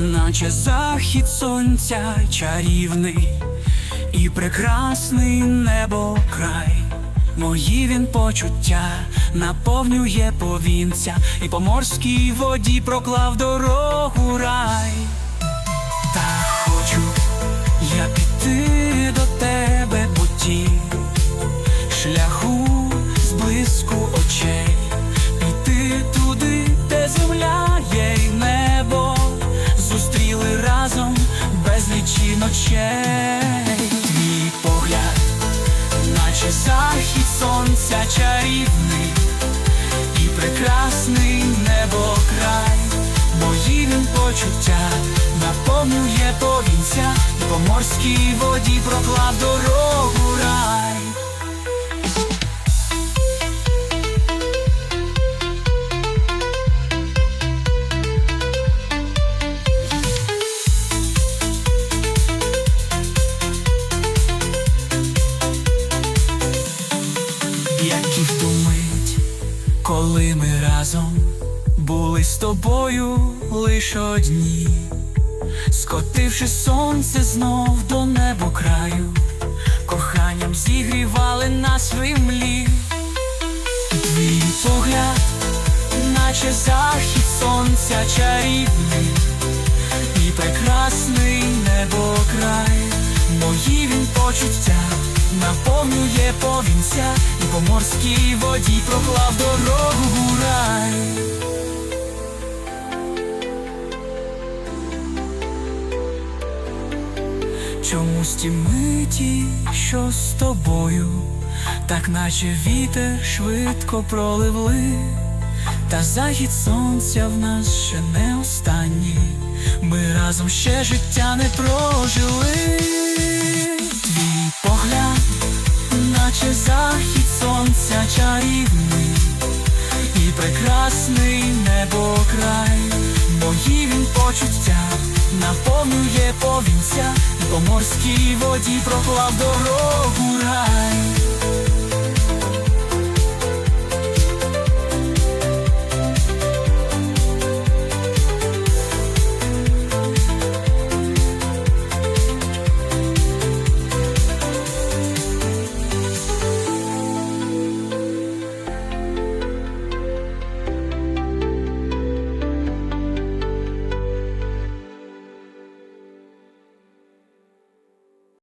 наче захід сонця чарівний і прекрасний небо край. Мої він почуття наповнює повінця, і по морській воді проклав дорогу рай. Та хочу захід сонця чарівний і прекрасний небо край, мої він почуття наповнює повінця, по морській воді проклав дорогу рай. Коли ми разом були з тобою лиш одні, скотивши сонце знов до небо краю, коханням зігрівали нас в імлі. Твій погляд, наче захід сонця чарівний і прекрасний небо край, мої він почуття наповнює повінця, і по морській воді проклав дорогу рай. Чомусь ті миті, що з тобою, так наче вітер швидко проливли, та захід сонця в нас ще не останній. Ми разом ще життя не прожили. Наче захід сонця чарівний і прекрасний небо край, мої він почуття наповнює повінця, по морській воді проклав дорогу.